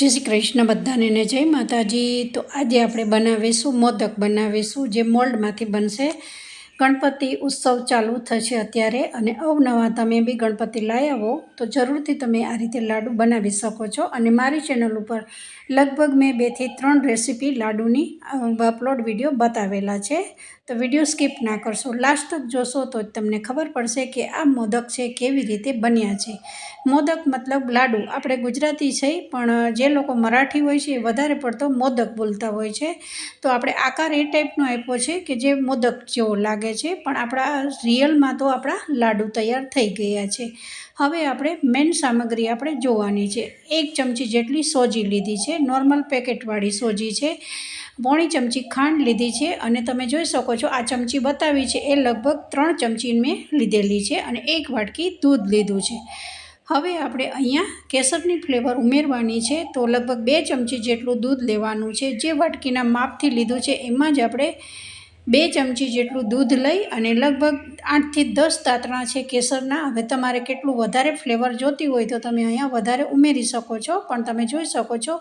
જય શ્રી કૃષ્ણ બધાને ને જય માતાજી. તો આજે આપણે બનાવીશું, મોદક બનાવીશું, જે મોલ્ડમાંથી બનશે. ગણપતિ ઉત્સવ ચાલુ થશે અત્યારે અને અવનવા તમે બી ગણપતિ લાવી આવો, તો જરૂરથી તમે આ રીતે લાડુ બનાવી શકો છો. અને મારી ચેનલ ઉપર લગભગ મેં બેથી ત્રણ રેસીપી લાડુની અપલોડ વીડિયો બતાવેલા છે. તો વીડિયો સ્કીપ ના કરશો. લાસ્ટ તક જોશો તો તમને ખબર પડશે કે આ મોદક છે કેવી રીતે બન્યા છે. મોદક મતલબ લાડુ. આપણે ગુજરાતી છે, પણ જે લોકો મરાઠી હોય છે એ વધારે પડતો મોદક બોલતા હોય છે. તો આપણે આકાર એ ટાઈપનો આપ્યો છે કે જે મોદક જેવો લાગે છે પણ આપણા રિયલમાં તો આપણા લાડુ તૈયાર થઈ ગયા છે. હવે આપણે મેન સામગ્રી આપણે જોવાની છે. એક ચમચી જેટલી સોજી લીધી છે, નોર્મલ પેકેટવાળી સોજી છે. પોણી ચમચી ખાંડ લીધી છે અને તમે જોઈ શકો છો આ ચમચી બતાવી છે, એ લગભગ ત્રણ ચમચી મેં લીધેલી છે અને એક વાટકી દૂધ લીધું છે. હવે આપણે અહીંયા કેસરની ફ્લેવર ઉમેરવાની છે, તો લગભગ બે ચમચી જેટલું દૂધ લેવાનું છે. જે વાટકીના માપથી લીધું છે, એમાં જ આપણે બે ચમચી જેટલું દૂધ લઈ અને લગભગ આઠથી દસ તાતણા છે કેસરના. હવે તમારે કેટલું વધારે ફ્લેવર જોતી હોય તો તમે અહીંયા વધારે ઉમેરી શકો છો. પણ તમે જોઈ શકો છો,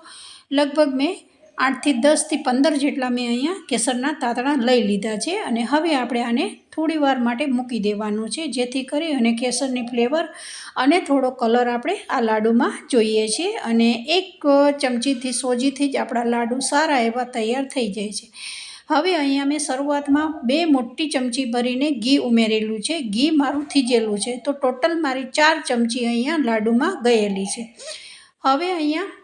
લગભગ મેં આઠથી દસથી પંદર જેટલા મેં અહીંયા કેસરના તાતણા લઈ લીધા છે. અને હવે આપણે આને થોડી વાર માટે મૂકી દેવાનું છે, જેથી કરી અને કેસરની ફ્લેવર અને થોડો કલર આપણે આ લાડુમાં જોઈએ છીએ. અને એક ચમચીથી સોજીથી જ આપણા લાડુ સારા એવા તૈયાર થઈ જાય છે. હવે અહીંયા મેં શરૂઆતમાં બે મોટી ચમચી ભરીને ઘી ઉમેરેલું છે. ઘી મારું થીજેલું છે. તો ટોટલ મારી ચાર ચમચી અહીંયા લાડુમાં ગયેલી છે. હવે અહીંયા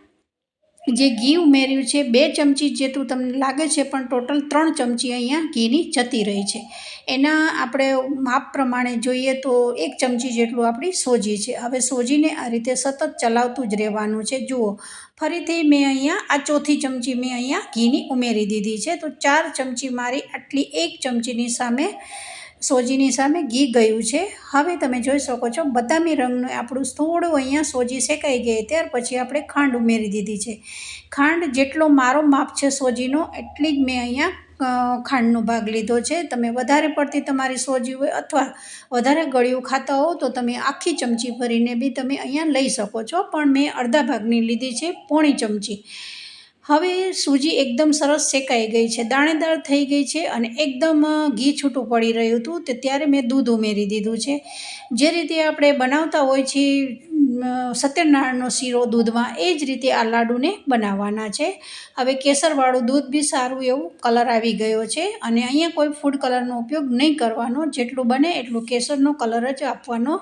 જે ઘી ઉમેર્યું છે, બે ચમચી જેટલું તમને લાગે છે, પણ ટોટલ ત્રણ ચમચી અહીંયા ઘીની જતી રહી છે. એના આપણે માપ પ્રમાણે જોઈએ તો એક ચમચી જેટલું આપણી સોજી છે. હવે સોજીને આ રીતે સતત ચલાવતું જ રહેવાનું છે. જુઓ, ફરીથી મેં અહીંયા આ ચોથી ચમચી મેં અહીંયા ઘીની ઉમેરી દીધી છે. તો ચાર ચમચી મારી આટલી એક ચમચીની સામે સોજીની સામે ઘી ગયું છે. હવે તમે જોઈ શકો છો, બદામી રંગનું આપણું થોડું અહીંયા સોજી શેકાઈ ગઈ. ત્યાર પછી આપણે ખાંડ ઉમેરી દીધી છે. ખાંડ જેટલો મારો માપ છે સોજીનો, એટલી જ મેં અહીંયા ખાંડનો ભાગ લીધો છે. તમે વધારે પડતી તમારી સોજી હોય અથવા વધારે ગળ્યું ખાતા હો, તો તમે આખી ચમચી ભરીને બી તમે અહીંયા લઈ શકો છો. પણ મેં અડધા ભાગની લીધી છે પોણી ચમચી. હવે સૂજી એકદમ સરસ શેકાઈ ગઈ છે, દાણેદાર થઈ ગઈ છે અને એકદમ ઘી છૂટું પડી રહ્યું હતું, તે ત્યારે મેં દૂધ ઉમેરી દીધું છે. જે રીતે આપણે બનાવતા હોય છીએ સત્યનારાયણનો શીરો દૂધમાં એ જ રીતે આ લાડુને બનાવવાના છે. હવે કેસરવાળું દૂધ બી સારું એવું કલર આવી ગયો છે અને અહીંયા કોઈ ફૂડ કલરનો ઉપયોગ નહીં કરવાનો. જેટલું બને એટલું કેસરનો કલર જ આપવાનો.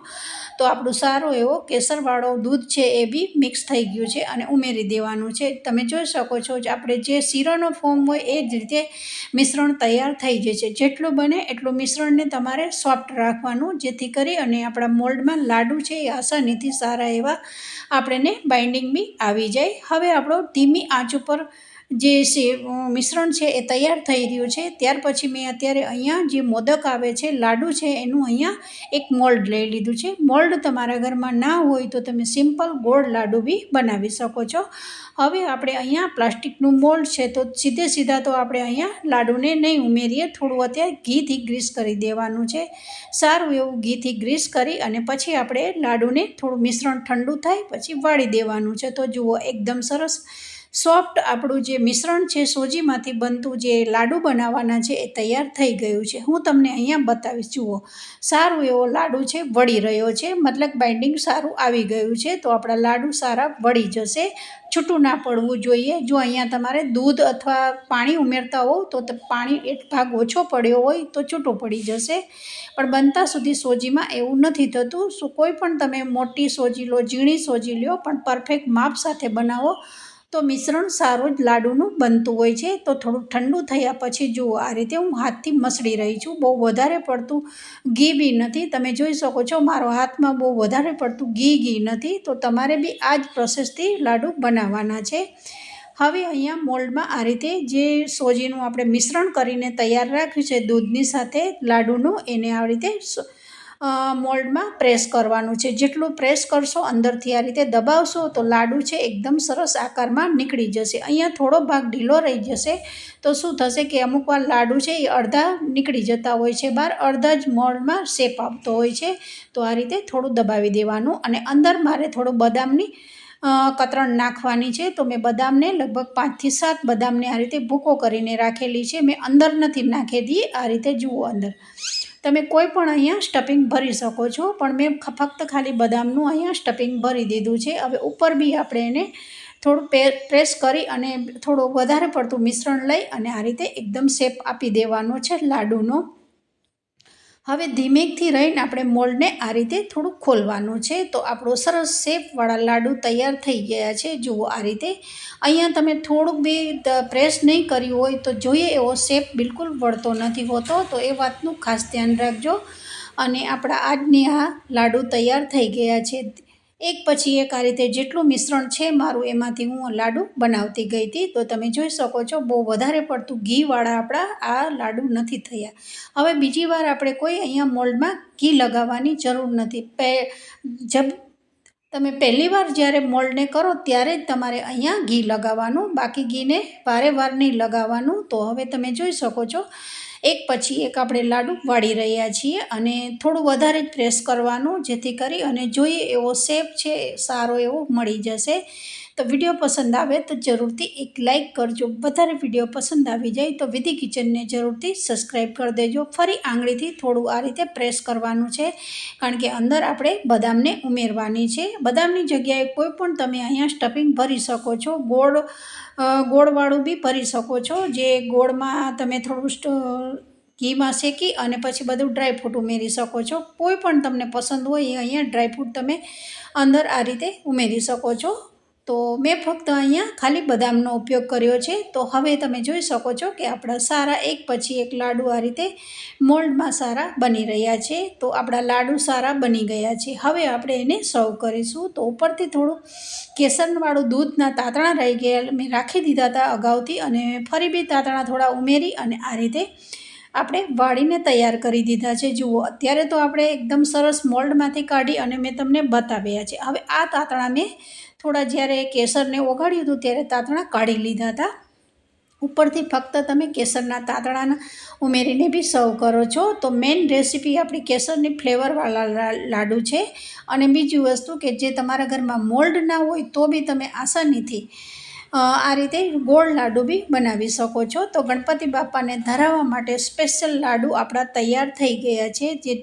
તો આપણું સારો એવો કેસરવાળો દૂધ છે એ બી મિક્સ થઈ ગયું છે અને ઉમેરી દેવાનું છે. તમે જોઈ શકો છો જે આપણે જે શીરોનો ફોર્મ હોય એ જ રીતે મિશ્રણ તૈયાર થઈ જાય છે. જેટલું બને એટલું મિશ્રણને તમારે સોફ્ટ રાખવાનું. જેથી કરી અને આપણા મોલ્ડમાં લાડુ છે એ આસાનીથી સારા એવા આપણને બાઇન્ડિંગ બી આવી જાય. હવે આપણો ધીમી આંચ ઉપર જે મિશ્રણ છે એ તૈયાર થઈ રહ્યું છે. ત્યાર પછી મેં અત્યારે અહીંયા જે મોદક આવે છે, લાડુ છે, એનું અહીંયા એક મોલ્ડ લઈ લીધું છે. મોલ્ડ તમારા ઘરમાં ના હોય તો તમે સિમ્પલ ગોળ લાડુ બી બનાવી શકો છો. હવે આપણે અહીંયા પ્લાસ્ટિકનું મોલ્ડ છે તો સીધે સીધા તો આપણે અહીંયા લાડુને નહીં ઉમેરીએ. થોડું અત્યારે ઘીથી ગ્રીસ કરી દેવાનું છે. સારું એવું ઘીથી ગ્રીસ કરી અને પછી આપણે લાડુને થોડું મિશ્રણ ઠંડુ થાય, પછી વાળી દેવાનું છે. તો જુઓ, એકદમ સરસ સોફ્ટ આપણું જે મિશ્રણ છે સોજીમાંથી બનતું જે લાડુ બનાવવાના છે એ તૈયાર થઈ ગયું છે. હું તમને અહીંયા બતાવીશ. જુઓ, સારું એવો લાડુ છે, વળી રહ્યો છે. મતલબ બાઇન્ડિંગ સારું આવી ગયું છે તો આપણા લાડુ સારા વળી જશે. છૂટું ના પડવું જોઈએ. જો અહીંયા તમારે દૂધ અથવા પાણી ઉમેરતા હોવ તો પાણી એક ભાગ ઓછો પડ્યો હોય તો છૂટું પડી જશે. પણ બનતા સુધી સોજીમાં એવું નથી થતું. કોઈ પણ તમે મોટી સોજી લો, ઝીણી સોજી લો પણ પરફેક્ટ માપ સાથે બનાવો. તો મિશ્રણ સારું જ લાડુનું બનતું હોય છે. તો થોડું ઠંડુ થયા પછી જુઓ, આ રીતે હું હાથથી મસળી રહી છું. બહુ વધારે પડતું ઘી બી નથી. તમે જોઈ શકો છો, મારો હાથમાં બહુ વધારે પડતું ઘી ઘી નથી. તો તમારે બી આ જ પ્રોસેસથી લાડુ બનાવવાના છે. હવે અહીંયા મોલ્ડમાં આ રીતે જે સોજીનું આપણે મિશ્રણ કરીને તૈયાર રાખ્યું છે દૂધની સાથે લાડુનું, એને આ રીતે મોલ્ડમાં પ્રેસ કરવાનું છે. જેટલું પ્રેસ કરશો, અંદરથી આ રીતે દબાવશો, તો લાડુ છે એકદમ સરસ આકારમાં નીકળી જશે. અહીંયા થોડો ભાગ ઢીલો રહી જશે, તો શું થશે કે અમુક વાર લાડુ છે એ અડધા નીકળી જતા હોય છે બહાર, અડધા જ મોલ્ડમાં શેપ આપતો હોય છે. તો આ રીતે થોડું દબાવી દેવાનું અને અંદર મારે થોડું બદામની કતરણ નાખવાની છે. તો મેં બદામને લગભગ પાંચથી સાત બદામને આ રીતે ભૂકો કરીને રાખેલી છે. મેં અંદર નથી નાખી દીધી આ રીતે જુઓ અંદર. તમે કોઈ પણ અહીંયા સ્ટફિંગ ભરી શકો છો, પણ મેં ફક્ત ખાલી બદામનું અહીંયા સ્ટફિંગ ભરી દીધું છે. હવે ઉપર બી આપણે એને થોડું પ્રેસ કરી અને થોડું વધારે પડતું મિશ્રણ લઈ અને આ રીતે એકદમ શેપ આપી દેવાનો છે લાડુનો. હવે ધીમેકથી રહીને આપણે મોલ્ડને આ રીતે થોડુંક ખોલવાનું છે. તો આપણો સરસ શેપવાળા લાડુ તૈયાર થઈ ગયા છે. જુઓ આ રીતે. અહીંયા તમે થોડુંક બી પ્રેસ નહીં કર્યું હોય તો જોઈએ, એવો શેપ બિલકુલ વળતો નથી હોતો. તો એ વાતનું ખાસ ધ્યાન રાખજો. અને આપણા આજની આ લાડુ તૈયાર થઈ ગયા છે. એક પછી એક આ રીતે જેટલું મિશ્રણ છે મારું એમાંથી હું લાડુ બનાવતી ગઈ હતી. તો તમે જોઈ શકો છો બહુ વધારે પડતું ઘીવાળા આપણા આ લાડુ નથી થયા. હવે બીજી વાર આપણે કોઈ અહીંયા મોલ્ડમાં ઘી લગાવવાની જરૂર નથી. પે, જબ તમે પહેલી વાર જ્યારે મોલ્ડને કરો ત્યારે જ તમારે અહીંયા ઘી લગાવવાનું. બાકી ઘીને વારે વાર નહીં લગાવવાનું. તો હવે તમે જોઈ શકો છો એક પછી એક આપણે લાડુ વાળી રહ્યા છીએ અને થોડું વધારે જ પ્રેસ કરવાનું જેથી કરી અને જોઈએ એવો શેપ છે, સારો એવો મળી જશે. તો વીડિયો પસંદ આવે તો જરૂરથી એક લાઇક કરજો. વધારે વીડિયો પસંદ આવી જાય તો વિધિ કિચનને જરૂરથી સબસ્ક્રાઈબ કરી દેજો. ફરી આંગળીથી થોડું આ રીતે પ્રેસ કરવાનું છે. કારણ કે અંદર આપણે બદામને ઉમેરવાની છે. બદામની જગ્યાએ કોઈ પણ તમે અહીંયા સ્ટફિંગ ભરી શકો છો. ગોળ ગોળવાળું બી ભરી શકો છો. જે ગોળમાં તમે થોડું ઘીમાં શેકી અને પછી બધું ડ્રાયફ્રૂટ ઉમેરી શકો છો. કોઈ પણ તમને પસંદ હોય એ અહીંયા ડ્રાયફ્રૂટ તમે અંદર આ રીતે ઉમેરી શકો છો. તો મેં ફક્ત અહીંયા ખાલી બદામનો ઉપયોગ કર્યો છે. તો હવે તમે જોઈ શકો છો કે આપણા સારા એક પછી એક લાડુ આ રીતે મોલ્ડમાં સારા બની રહ્યા છે. તો આપણા લાડુ સારા બની ગયા છે. હવે આપણે એને સર્વ કરીશું. તો ઉપરથી થોડું કેસરવાળું દૂધના તાતણા રહી ગયા. મેં રાખી દીધા હતા અગાઉથી અને ફરી બી તાતણા થોડા ઉમેરી અને આ રીતે આપણે વાળીને તૈયાર કરી દીધા છે. જુઓ, અત્યારે તો આપણે એકદમ સરસ મોલ્ડમાંથી કાઢી અને મેં તમને બતાવ્યા છે. હવે આ તાતણા મેં થોડા જ્યારે કેસરને ઓગાળ્યું હતું ત્યારે તાતણા કાઢી લીધા હતા. ઉપરથી ફક્ત તમે કેસરના તાતણાના ઉમેરીને બી સર્વ કરો છો. તો મેઇન રેસીપી આપણી કેસરની ફ્લેવરવાળા લાડુ છે. અને બીજી વસ્તુ કે જે તમારા ઘરમાં મોલ્ડ ના હોય તો બી તમે આસાનીથી આ રીતે ગોળ લાડુ બી બનાવી શકો છો. તો ગણપતિ બાપાને ધરાવવા માટે સ્પેશિયલ લાડુ આપણા તૈયાર થઈ ગયા છે. જે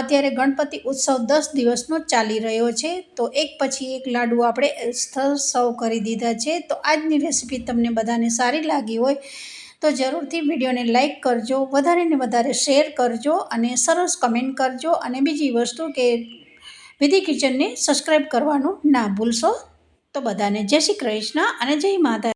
અત્યારે ગણપતિ ઉત્સવ દસ દિવસનો ચાલી રહ્યો છે. તો એક પછી એક લાડુ આપણે સર્વ કરી દીધા છે. તો આજની રેસીપી તમને બધાને સારી લાગી હોય તો જરૂરથી વિડીયોને લાઇક કરજો, વધારે ને વધારે શેર કરજો અને સરસ કમેન્ટ કરજો. અને બીજી વસ્તુ કે વિધિ કિચનને સબસ્ક્રાઈબ કરવાનું ના ભૂલશો. તો બધાને જય શ્રી કૃષ્ણ અને જય માતા